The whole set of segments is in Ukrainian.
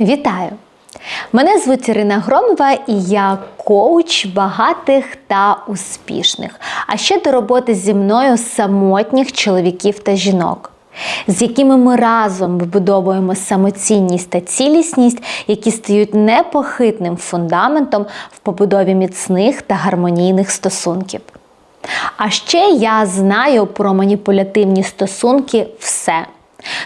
Вітаю! Мене звуть Ірина Громова і я коуч багатих та успішних. А ще до роботи зі мною самотніх чоловіків та жінок, з якими ми разом вибудовуємо самоцінність та цілісність, які стають непохитним фундаментом в побудові міцних та гармонійних стосунків. А ще я знаю про маніпулятивні стосунки все.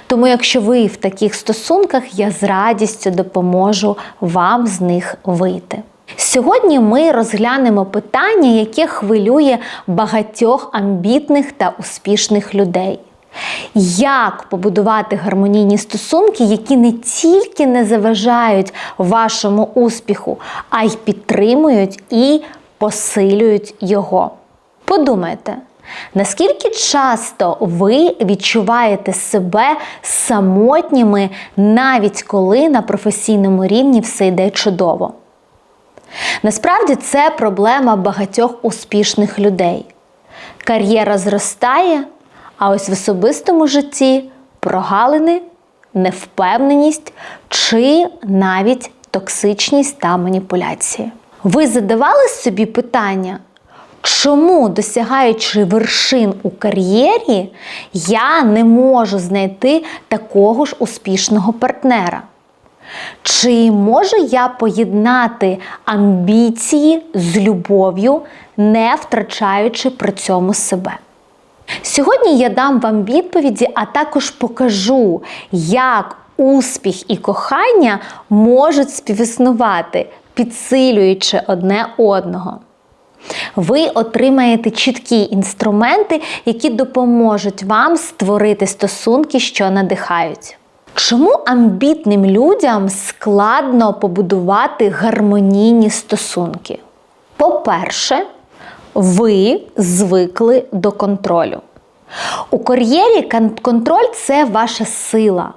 Тому, якщо ви в таких стосунках, я з радістю допоможу вам з них вийти. Сьогодні ми розглянемо питання, яке хвилює багатьох амбітних та успішних людей. Як побудувати гармонійні стосунки, які не тільки не заважають вашому успіху, а й підтримують і посилюють його. Подумайте, наскільки часто ви відчуваєте себе самотніми, навіть коли на професійному рівні все йде чудово? Насправді це проблема багатьох успішних людей. Кар'єра зростає, а ось в особистому житті прогалини, невпевненість чи навіть токсичність та маніпуляції. Ви задавали собі питання? Чому, досягаючи вершин у кар'єрі, я не можу знайти такого ж успішного партнера? Чи можу я поєднати амбіції з любов'ю, не втрачаючи при цьому себе? Сьогодні я дам вам відповіді, а також покажу, як успіх і кохання можуть співіснувати, підсилюючи одне одного ви отримаєте чіткі інструменти, які допоможуть вам створити стосунки, що надихають. Чому амбітним людям складно побудувати гармонійні стосунки? По-перше, ви звикли до контролю. У кар'єрі контроль це ваша сила.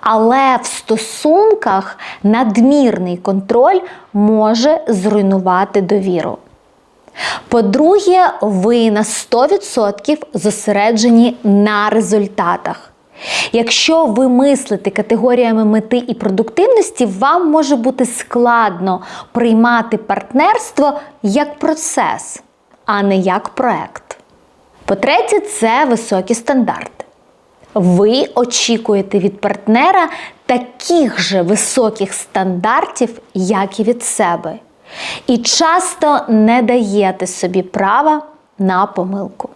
Але в стосунках надмірний контроль може зруйнувати довіру. По-друге, ви на 100% зосереджені на результатах. Якщо ви мислите категоріями мети і продуктивності, вам може бути складно приймати партнерство як процес, а не як проект. По-третє, це високі стандарти. Ви очікуєте від партнера таких же високих стандартів, як і від себе. І часто не даєте собі права на помилку.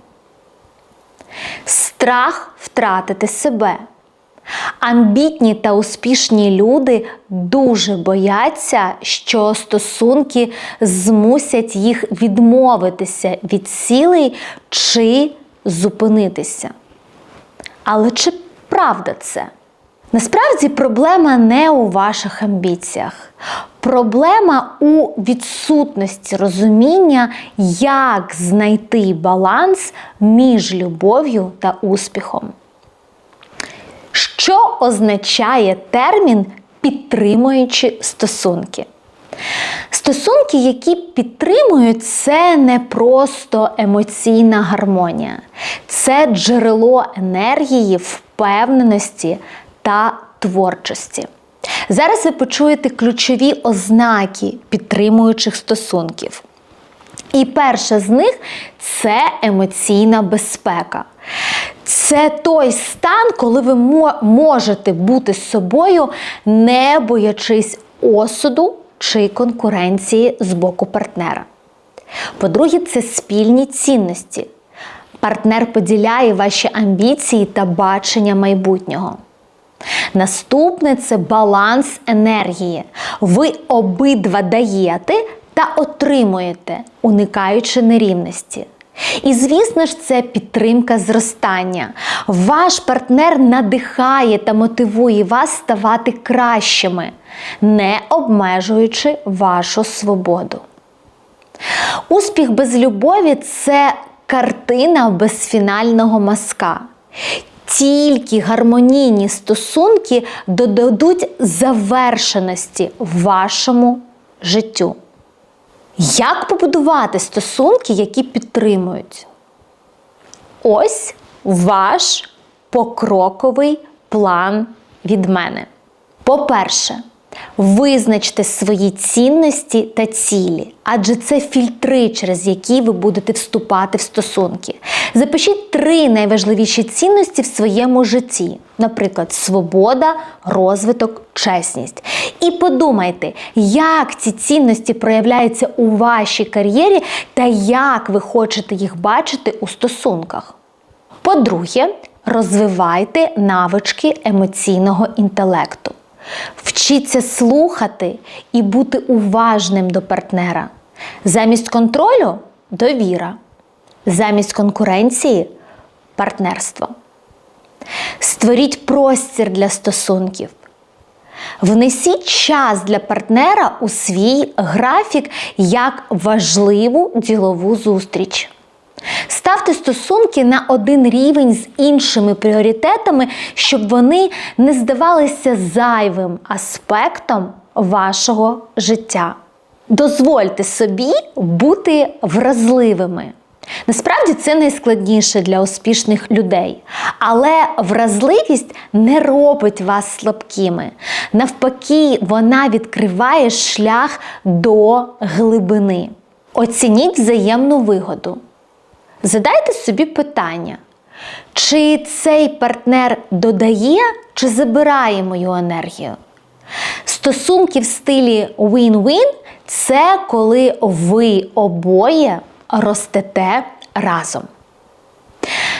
Страх втратити себе. Амбітні та успішні люди дуже бояться, що стосунки змусять їх відмовитися від цілей чи зупинитися. Але чи правда це? Насправді проблема не у ваших амбіціях. Проблема у відсутності розуміння, як знайти баланс між любов'ю та успіхом. Що означає термін підтримуючи стосунки? Стосунки, які підтримують, це не просто емоційна гармонія, це джерело енергії, впевненості та творчості. Зараз ви почуєте ключові ознаки підтримуючих стосунків. І перша з них це емоційна безпека. Це той стан, коли ви можете бути собою, не боячись осуду чи конкуренції з боку партнера. По-друге, це спільні цінності. Партнер поділяє ваші амбіції та бачення майбутнього. Наступне це баланс енергії. Ви обидва даєте та отримуєте, уникаючи нерівності. І, звісно ж, це підтримка зростання. Ваш партнер надихає та мотивує вас ставати кращими, не обмежуючи вашу свободу. Успіх без любові це картина без фінального мазка. Тільки гармонійні стосунки додадуть завершеності вашому життю. Як побудувати стосунки, які підтримують? Ось ваш покроковий план від мене. По-перше, Визначте свої цінності та цілі, адже це фільтри, через які ви будете вступати в стосунки. Запишіть три найважливіші цінності в своєму житті, наприклад, свобода, розвиток, чесність. І подумайте, як ці цінності проявляються у вашій кар'єрі та як ви хочете їх бачити у стосунках. По-друге, розвивайте навички емоційного інтелекту. Вчіться слухати і бути уважним до партнера. Замість контролю довіра. Замість конкуренції партнерство. Створіть простір для стосунків. Внесіть час для партнера у свій графік як важливу ділову зустріч. Ставте стосунки на один рівень з іншими пріоритетами, щоб вони не здавалися зайвим аспектом вашого життя. Дозвольте собі бути вразливими. Насправді це найскладніше для успішних людей, але вразливість не робить вас слабкими. Навпаки, вона відкриває шлях до глибини. Оцініть взаємну вигоду. Задайте собі питання, чи цей партнер додає чи забирає мою енергію? Стосунки в стилі win-win це коли ви обоє ростете разом.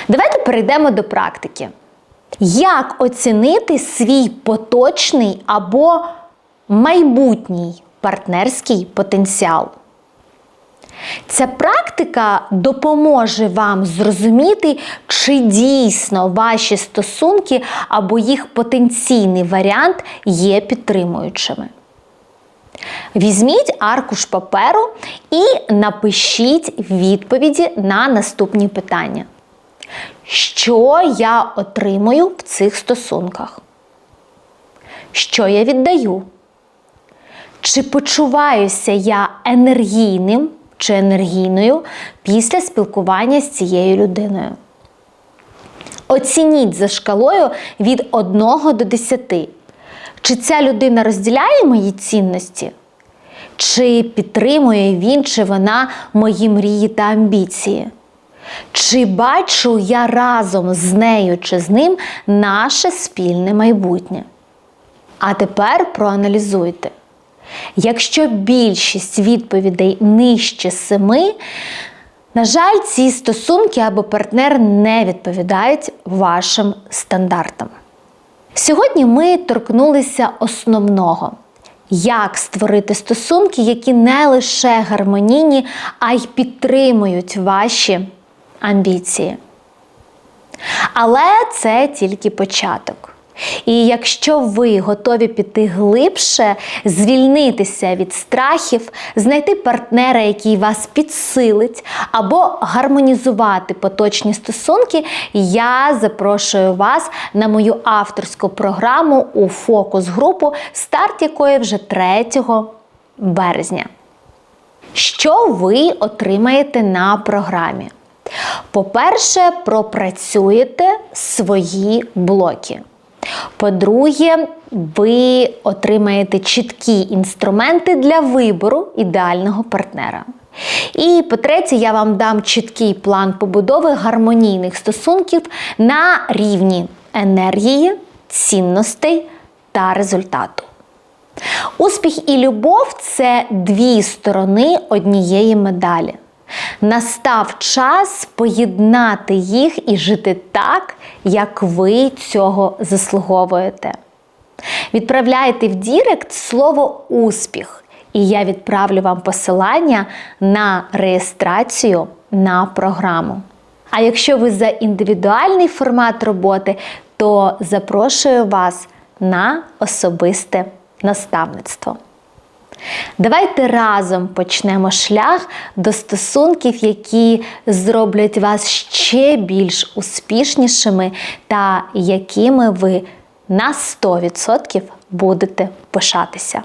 Давайте перейдемо до практики. Як оцінити свій поточний або майбутній партнерський потенціал? Ця практика допоможе вам зрозуміти, чи дійсно ваші стосунки або їх потенційний варіант є підтримуючими. Візьміть аркуш паперу і напишіть відповіді на наступні питання. Що я отримую в цих стосунках? Що я віддаю? Чи почуваюся я енергійним чи енергійною після спілкування з цією людиною? Оцініть за шкалою від 1 до 10. Чи ця людина розділяє мої цінності? Чи підтримує він чи вона мої мрії та амбіції? Чи бачу я разом з нею чи з ним наше спільне майбутнє? А тепер проаналізуйте. Якщо більшість відповідей нижче семи, на жаль, ці стосунки або партнер не відповідають вашим стандартам. Сьогодні ми торкнулися основного. Як створити стосунки, які не лише гармонійні, а й підтримують ваші амбіції. Але це тільки початок. І якщо ви готові піти глибше, звільнитися від страхів, знайти партнера, який вас підсилить, або гармонізувати поточні стосунки, я запрошую вас на мою авторську програму у фокус-групу, старт якої вже 3 березня. Що ви отримаєте на програмі? По-перше, пропрацюєте свої блоки. По-друге, ви отримаєте чіткі інструменти для вибору ідеального партнера. І по-третє, я вам дам чіткий план побудови гармонійних стосунків на рівні енергії, цінностей та результату. Успіх і любов це дві сторони однієї медалі. Настав час поєднати їх і жити так, як ви цього заслуговуєте. Відправляйте в Дірект слово успіх, і я відправлю вам посилання на реєстрацію на програму. А якщо ви за індивідуальний формат роботи, то запрошую вас на особисте наставництво. Давайте разом почнемо шлях до стосунків, які зроблять вас ще більш успішнішими та якими ви на 100% будете пишатися.